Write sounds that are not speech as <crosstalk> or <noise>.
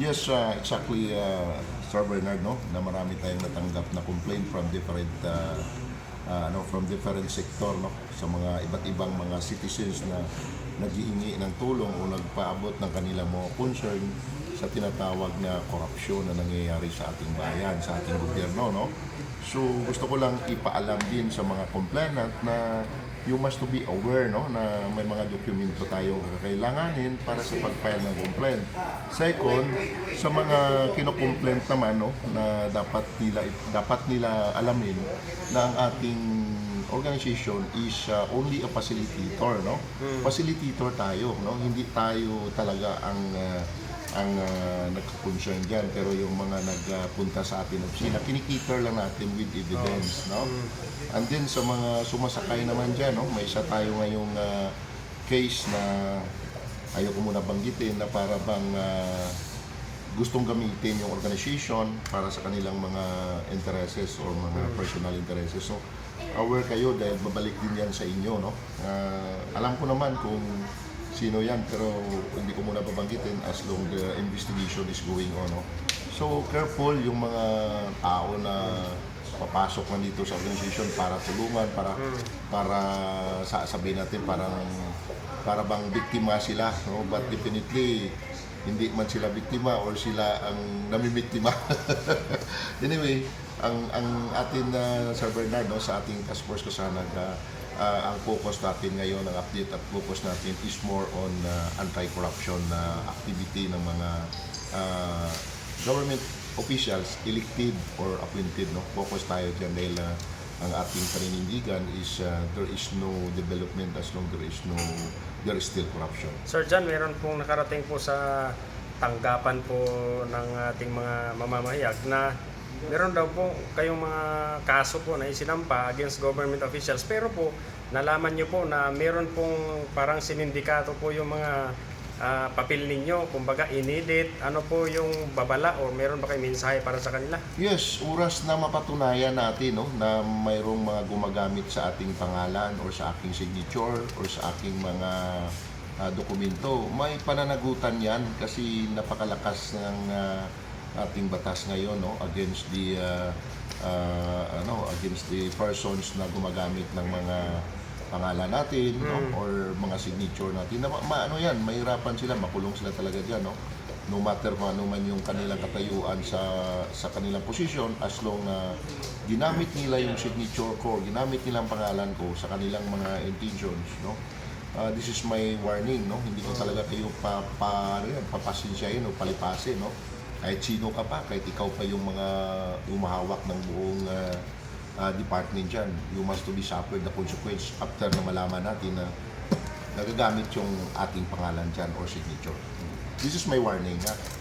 Yes, uh, exactly, uh, Sir Bernard, no? Na marami tayong natanggap na complaint from different uh, uh, ano, from different sector, no? Sa mga iba't ibang mga citizens na naghihingi ng tulong o nagpaabot ng kanilang mga concern sa tinatawag na korupsyon na nangyayari sa ating bayan, sa ating gobyerno, no? So, gusto ko lang ipaalam din sa mga complainant na you must to be aware no na may mga dokumento tayo kakailanganin para sa pag-file ng complaint. Second, sa mga kino-complaint naman no na dapat nila dapat nila alamin na ang ating organization is uh, only a facilitator no. Facilitator tayo no, hindi tayo talaga ang uh, ang uh, nagka-concern dyan. Pero yung mga nagpunta sa atin opisina kinikiter lang natin with evidence no? and then sa mga sumasakay naman dyan no? May isa tayo ngayong uh, case na ayoko muna banggitin na para bang uh, gustong gamitin yung organization para sa kanilang mga intereses or mga personal intereses. So aware kayo dahil babalik din yan sa inyo no? Ah, alam ko naman kung sino yan pero hindi ko muna babanggitin as long the investigation is going on no? so careful yung mga tao na papasok man dito sa organization para tulungan para para sa sabihin natin parang para bang biktima sila no? But definitely hindi man sila biktima or sila ang namimiktima <laughs> anyway ang ang atin na Sir Bernard no, sa ating task force kasanag uh, uh, ang focus natin ngayon, ang update at focus natin is more on uh, anti-corruption na activity ng mga uh, government officials, elected or appointed. No? Focus tayo dyan dahil uh, ang ating paninindigan is uh, there is no development as long there is no there is still corruption. Sir John, meron pong nakarating po sa tanggapan po ng ating mga mamamahayag na meron daw po kayong mga kaso po na isinampa against government officials. Pero po nalaman nyo po na meron pong parang sinindikato po yung mga ah, papel ninyo. Kumbaga inedit ano po yung babala o meron ba kayong mensahe para sa kanila? Yes, oras na mapatunayan natin no, na mayroong mga gumagamit sa ating pangalan or sa aking signature or sa aking mga ah, dokumento. May pananagutan yan kasi napakalakas ng ah, ating batas ngayon no, against the ah, ah, ano, against the persons na gumagamit ng mga pangalan natin no, or mga signature natin. Na, ma, ma- ano yan, mahirapan sila, makulong sila talaga diyan no no matter kung ano man yung kanilang katayuan sa sa kanilang posisyon as long na ginamit nila yung signature ko, ginamit nila ang pangalan ko sa kanilang mga intentions, no? Ah, this is my warning, no? Hindi ko talaga kayo pa, pa ano yan, papasensyahin o palipasin, no? Kahit sino ka pa, kahit ikaw pa yung mga umahawak ng buong ah, ah, department dyan, you must to be suffered the consequence after na malaman natin na nagagamit yung ating pangalan dyan or signature. This is my warning ha.